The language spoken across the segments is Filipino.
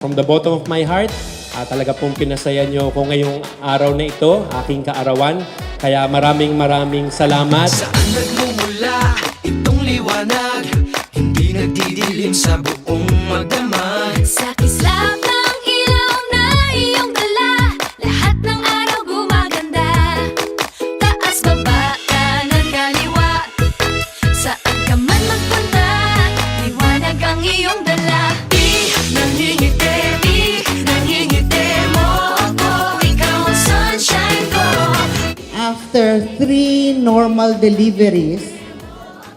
From the bottom of my heart, ah, talaga pong pinasaya nyo ko ngayong araw na ito, aking kaarawan. Kaya maraming maraming salamat. Saan nagmumula itong liwanag? Hindi nagdidilim sa buong magdamag Sa kislap ng ilaw na iyong dala Lahat ng araw gumaganda Taas, baba, kanan, kaliwa Saan ka man magpunta Liwanag ang iyong dala After three normal deliveries,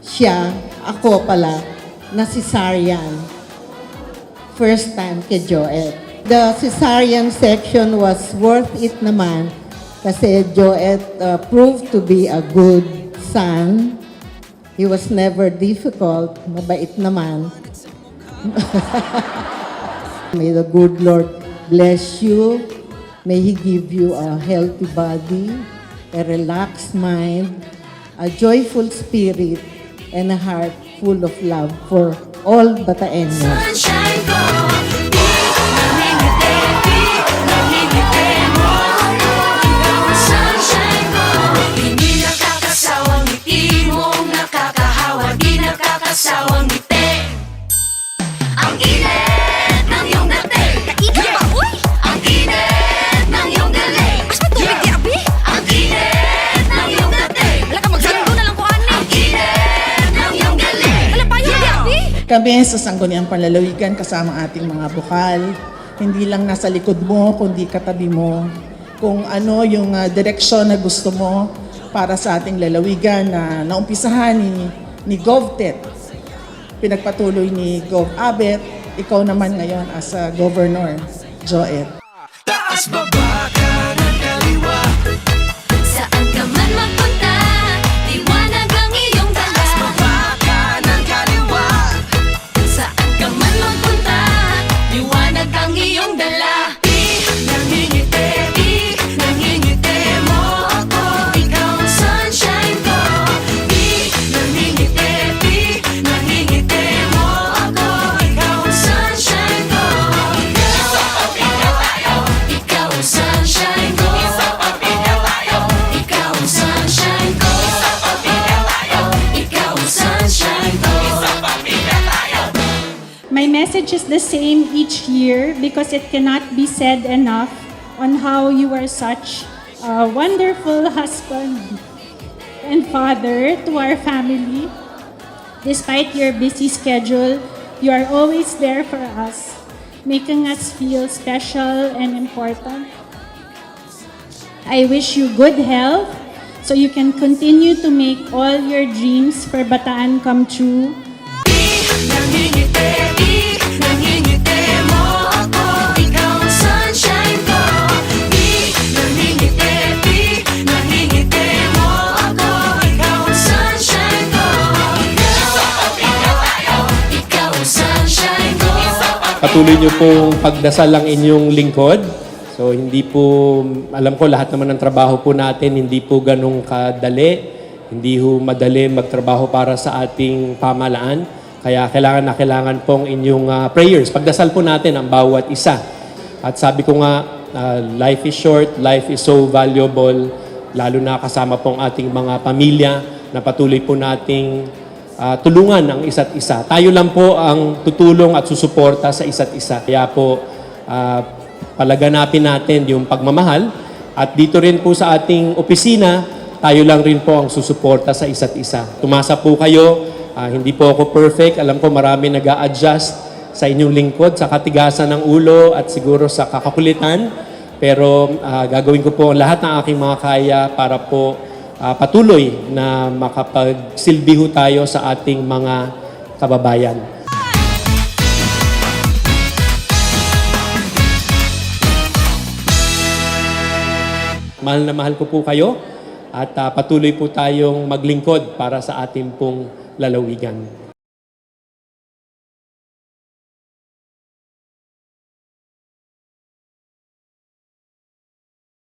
siya, ako pala, na cesarean. First time kay Joet. The cesarean section was worth it naman kasi Joet uh, proved to be a good son. He was never difficult, mabait naman. May the good Lord bless you. May He give you a healthy body, a relaxed mind, a joyful spirit, and a heart full of love for all Bataeños. sunshine Kami sa Sangguniang Panlalawigan kasama ating mga bukal, hindi lang nasa likod mo, kundi katabi mo. Kung ano yung ah, direksyon na gusto mo para sa ating lalawigan na naumpisahan ni, ni GovTet, pinagpatuloy ni Gov Abet, ikaw naman ngayon as a governor, Joet. Taas, baba, My message is the same each year because it cannot be said enough on how you are such a wonderful husband and father to our family. Despite your busy schedule, you are always there for us, making us feel special and important. I wish you good health so you can continue to make all your dreams for Bataan come true Patuloy nyo pong pagdasal ang inyong lingkod. So hindi po, alam ko lahat naman ng trabaho po natin, hindi po ganong kadali. Hindi ho madali magtrabaho para sa ating pamalaan. Kaya kailangan na kailangan pong inyong ah, prayers. Pagdasal po natin ang bawat isa. At sabi ko nga, ah, life is short, life is so valuable, lalo na kasama pong ating mga pamilya na patuloy po nating ah, tulungan ang isa't isa. Tayo lang po ang tutulong at susuporta sa isa't isa. Kaya po, ah, palaganapin natin yung pagmamahal at dito rin po sa ating opisina, tayo lang rin po ang susuporta sa isa't isa. Tumasa po kayo, ah, hindi po ako perfect, alam ko marami nag adjust sa inyong lingkod, sa katigasan ng ulo at siguro sa kakakulitan. Pero ah, gagawin ko po lahat ng aking mga kaya para po ah, patuloy na makapagsilbi ho tayo sa ating mga kababayan. Mahal na mahal ko po kayo at ah, patuloy po tayong maglingkod para sa ating pong lalawigan.